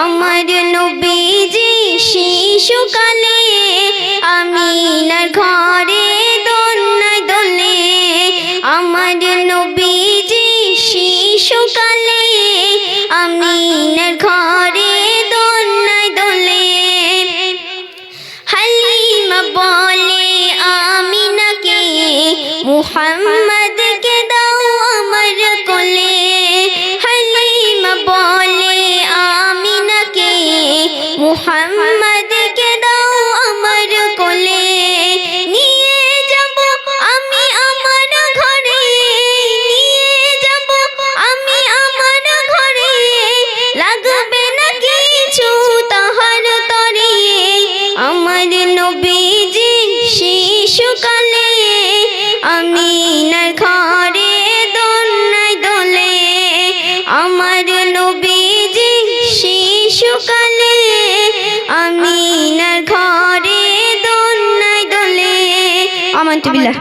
আমার নবীজি শিশুকালে আমিনার ঘরে দোলনায় দোলে। আমার নবীজি শিশুকালে আমিনার ঘরে দোলনায় দোলে। হালিমা বলে, আমিনাকে মুহাম্মদ মোহাম্মদকে দাও আমার কোলে। নিয়ে যাব আমি আমার ঘরে। নিয়ে যাব আমি আমার ঘরে। লাগবে না কিছু তাহার তরে। আমার নবীজি আমানতু বিল্লাহ